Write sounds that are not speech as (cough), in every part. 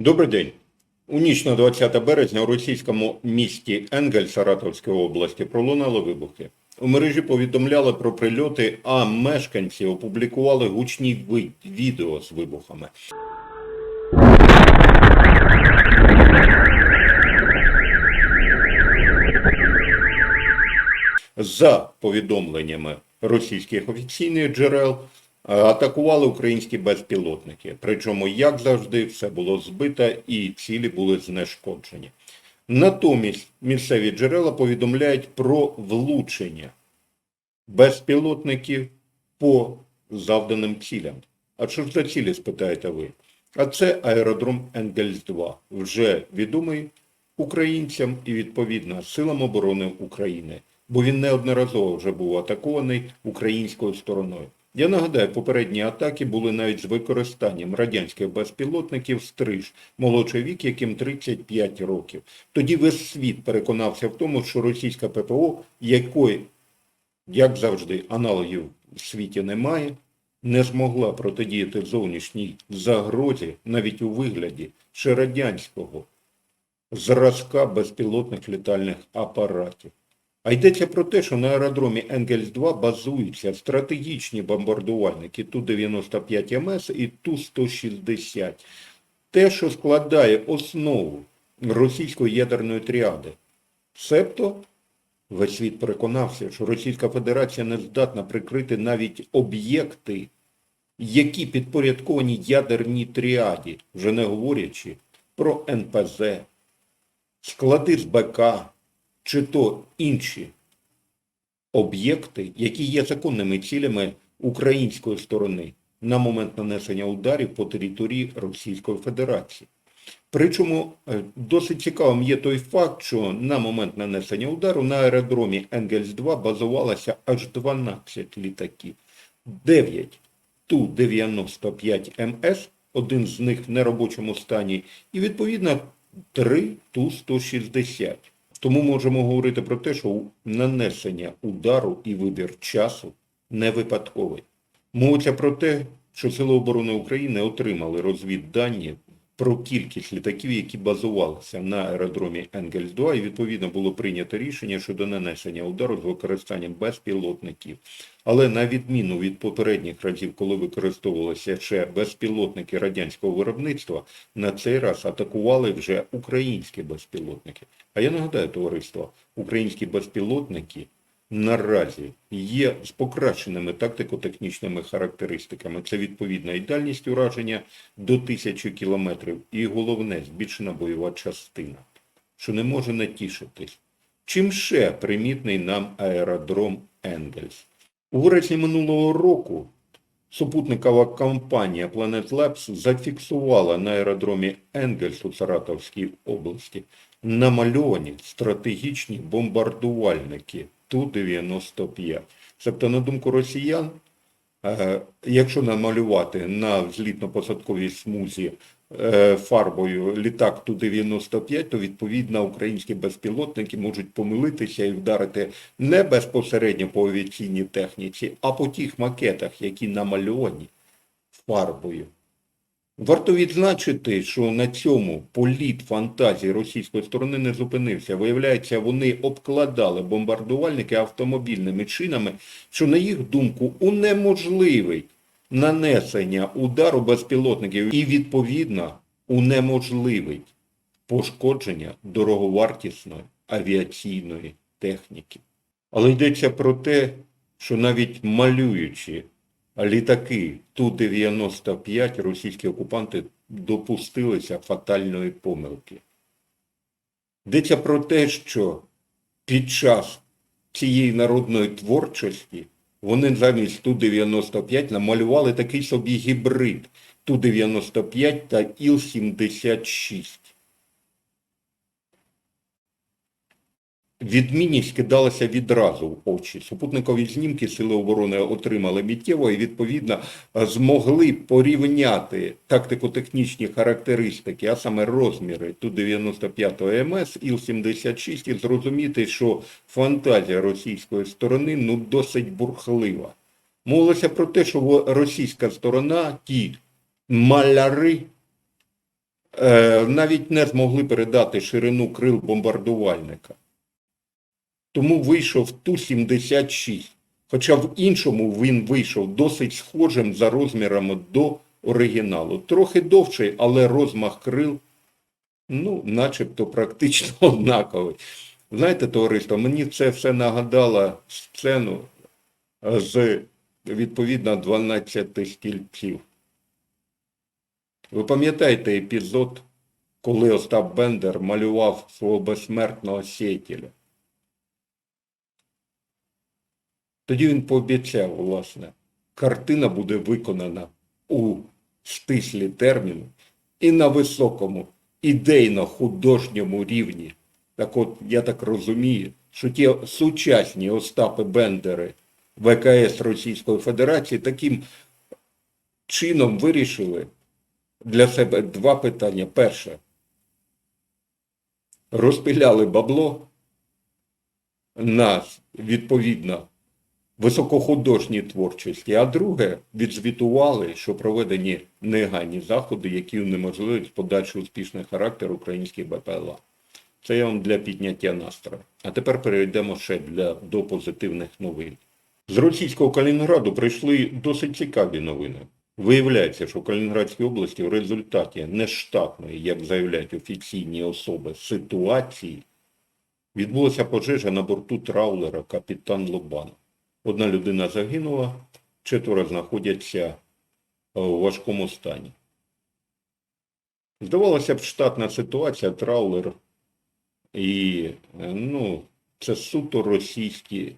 Добрий день. У ніч на 20 березня у російському місті Енгель Саратовської області пролунали вибухи. У мережі повідомляли про прильоти, а мешканці опублікували гучні відео з вибухами. За повідомленнями російських офіційних джерел, атакували українські безпілотники. Причому, як завжди, все було збито і цілі були знешкоджені. Натомість місцеві джерела повідомляють про влучення безпілотників по завданим цілям. А що ж за цілі, спитаєте ви? А це аеродром Енгельс-2, вже відомий українцям і відповідно силам оборони України, бо він неодноразово вже був атакований українською стороною. Я нагадаю, попередні атаки були навіть з використанням радянських безпілотників «Стриж», молодший вік, яким 35 років. Тоді весь світ переконався в тому, що російська ППО, якої, як завжди, аналогів в світі немає, не змогла протидіяти зовнішній загрозі навіть у вигляді ще радянського зразка безпілотних літальних апаратів. А йдеться про те, що на аеродромі Енгельс-2 базуються стратегічні бомбардувальники Ту-95МС і Ту-160. Те, що складає основу російської ядерної тріади. Себто весь світ переконався, що Російська Федерація не здатна прикрити навіть об'єкти, які підпорядковані ядерній тріаді, вже не говорячи про НПЗ, склади з БК, чи то інші об'єкти, які є законними цілями української сторони на момент нанесення ударів по території Російської Федерації. Причому е, досить цікавим є той факт, що на момент нанесення удару на аеродромі Енгельс-2 базувалося аж 12 літаків. 9 Ту-95МС, один з них в неробочому стані, і відповідно 3 Ту-160. Тому можемо говорити про те, що нанесення удару і вибір часу не випадковий. Мовиться про те, що Сили оборони України отримали розвіддані про кількість літаків, які базувалися на аеродромі Енгельс-2, і відповідно було прийнято рішення щодо нанесення удару з використанням безпілотників. Але на відміну від попередніх разів, коли використовувалися ще безпілотники радянського виробництва, на цей раз атакували вже українські безпілотники. А я нагадаю, товариство, українські безпілотники наразі є з покращеними тактико-технічними характеристиками. Це відповідна і дальність ураження до тисячі кілометрів, і головне збільшена бойова частина, що не може не тішитись. Чим ще примітний нам аеродром Енгельс? У вересні минулого року супутникова компанія Planet Labs зафіксувала на аеродромі Енгельс у Саратовській області намальовані стратегічні бомбардувальники Ту-95. Тобто, на думку росіян, е, якщо намалювати на взлітно-посадковій смузі е, фарбою літак Ту-95, то відповідно українські безпілотники можуть помилитися і вдарити не безпосередньо по авіаційній техніці, а по тих макетах, які намальовані фарбою. Варто відзначити, що на цьому політ фантазії російської сторони не зупинився. Виявляється, вони обкладали бомбардувальники автомобільними чинами, що, на їх думку, унеможливить нанесення удару безпілотників і, відповідно, унеможливить пошкодження дороговартісної авіаційної техніки. Але йдеться про те, що навіть малюючи літаки Ту-95 російські окупанти допустилися фатальної помилки. Йдеться про те, що під час цієї народної творчості вони замість Ту-95 намалювали такий собі гібрид Ту-95 та Іл-76. Відмінність кидалася відразу в очі. Супутникові знімки Сили оборони отримали миттєво і, відповідно, змогли порівняти тактико-технічні характеристики, а саме розміри Ту-95 МС, Іл-76 і зрозуміти, що фантазія російської сторони ну, досить бурхлива. Мовилося про те, що російська сторона, ті маляри, е, навіть не змогли передати ширину крил бомбардувальника. Тому вийшов Ту-76. Хоча в іншому він вийшов досить схожим за розмірами до оригіналу. Трохи довший, але розмах крил, ну, начебто практично (laughs) однаковий. Знаєте, товариство, мені це все нагадало сцену з, відповідно, 12 стільців. Ви пам'ятаєте епізод, коли Остап Бендер малював свого безсмертного сіятеля? Тоді він пообіцяв, власне, картина буде виконана у стислі терміни і на високому ідейно-художньому рівні. Так от, я так розумію, що ті сучасні Остапи Бендери ВКС Російської Федерації таким чином вирішили для себе два питання. Перше, розпиляли бабло на, відповідно, високохудожній творчості, а друге, відзвітували, що проведені негайні заходи, які унеможливують подальший успішний характер українських БПЛА. Це я вам для підняття настрою. А тепер перейдемо ще для, до позитивних новин. З російського Калінінграду прийшли досить цікаві новини. Виявляється, що в Калінінградській області в результаті нештатної, як заявляють офіційні особи, ситуації відбулася пожежа на борту траулера капітан Лобанов. Одна людина загинула, четверо знаходяться е, у важкому стані. Здавалося б, штатна ситуація, траулер і, е, ну, це суто російські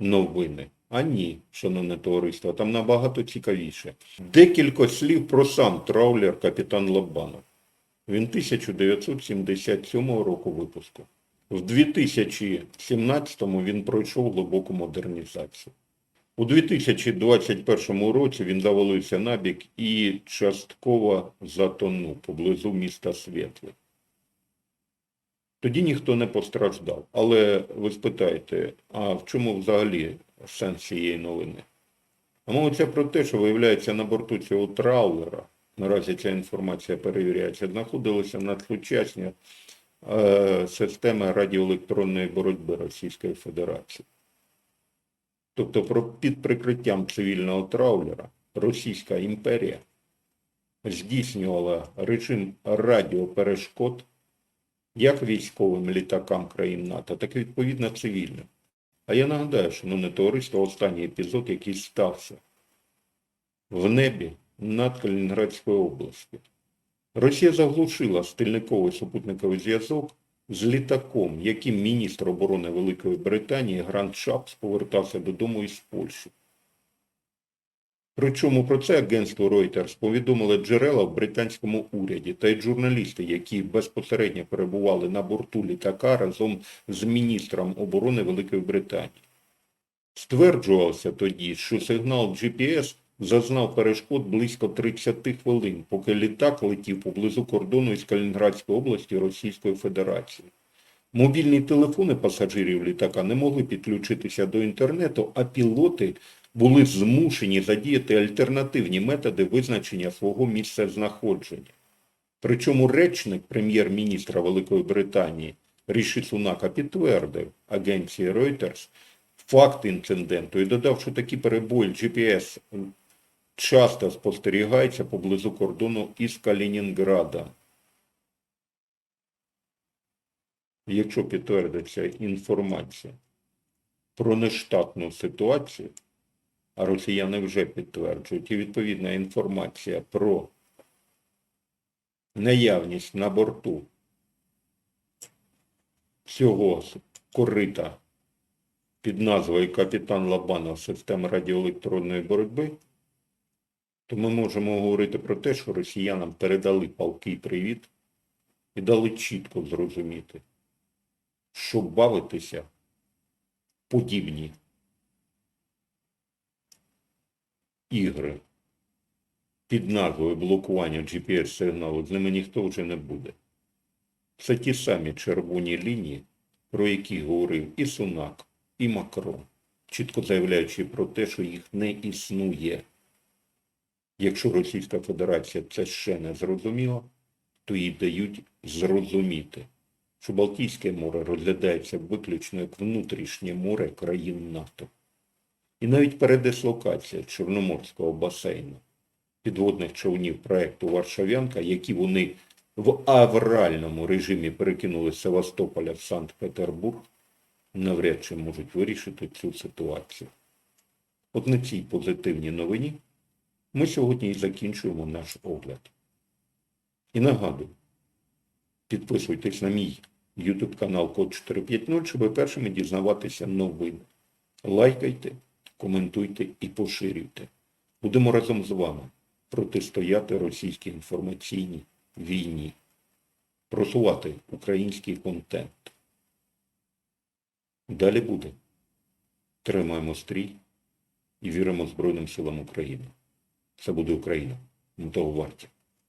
новини. А ні, шановне товариство, там набагато цікавіше. Декілька слів про сам траулер капітан Лобанов. Він 1977 року випуску. В 2017-му він пройшов глибоку модернізацію. У 2021 році він завалився набік і частково затонув поблизу міста Світле. Тоді ніхто не постраждав. Але ви спитаєте, а в чому взагалі сенс цієї новини? А мовиться про те, що виявляється на борту цього траулера, наразі ця інформація перевіряється, знаходилися надсучасні системи радіоелектронної боротьби Російської Федерації. Тобто під прикриттям цивільного траулера Російська імперія здійснювала режим радіоперешкод як військовим літакам країн НАТО, так і відповідно цивільним. А я нагадаю, шановне товариство, останній епізод, який стався в небі над Калінінградською областю. Росія заглушила стильниковий супутниковий зв'язок з літаком, яким міністр оборони Великої Британії Грант Шапс повертався додому із Польщі. Причому про це агентство Reuters повідомили джерела в британському уряді та й журналісти, які безпосередньо перебували на борту літака разом з міністром оборони Великої Британії. Стверджувалося тоді, що сигнал GPS зазнав перешкод близько 30 хвилин, поки літак летів поблизу кордону із Калінінградської області Російської Федерації. Мобільні телефони пасажирів літака не могли підключитися до інтернету, а пілоти були змушені задіяти альтернативні методи визначення свого місця знаходження. Причому речник прем'єр-міністра Великої Британії Ріші Сунака підтвердив агенції Reuters факт інциденту і додав, що такі перебої GPS часто спостерігаються поблизу кордону із Калінінградом. Якщо підтвердиться інформація про нештатну ситуацію, а росіяни вже підтверджують, і відповідна інформація про наявність на борту цього корита під назвою Капітан Лабанов системи радіоелектронної боротьби, то ми можемо говорити про те, що росіянам передали палкий привіт і дали чітко зрозуміти, що бавитися подібні ігри під назвою блокування GPS-сигналу з ними ніхто вже не буде. Це ті самі червоні лінії, про які говорив і Сунак, і Макрон, чітко заявляючи про те, що їх не існує. Якщо Російська Федерація це ще не зрозуміла, то їй дають зрозуміти, що Балтійське море розглядається виключно як внутрішнє море країн НАТО. І навіть передислокація Чорноморського басейну підводних човнів проекту Варшавянка, які вони в авральному режимі перекинули з Севастополя в Санкт-Петербург, навряд чи можуть вирішити цю ситуацію. От на цій позитивній новині ми сьогодні і закінчуємо наш огляд. І нагадую, підписуйтесь на мій YouTube канал Код 450, щоб першими дізнаватися новини. Лайкайте, коментуйте і поширюйте. Будемо разом з вами протистояти російській інформаційній війні, просувати український контент. Далі буде. Тримаємо стрій і віримо Збройним силам України. Це буде Україна. Ми того варті.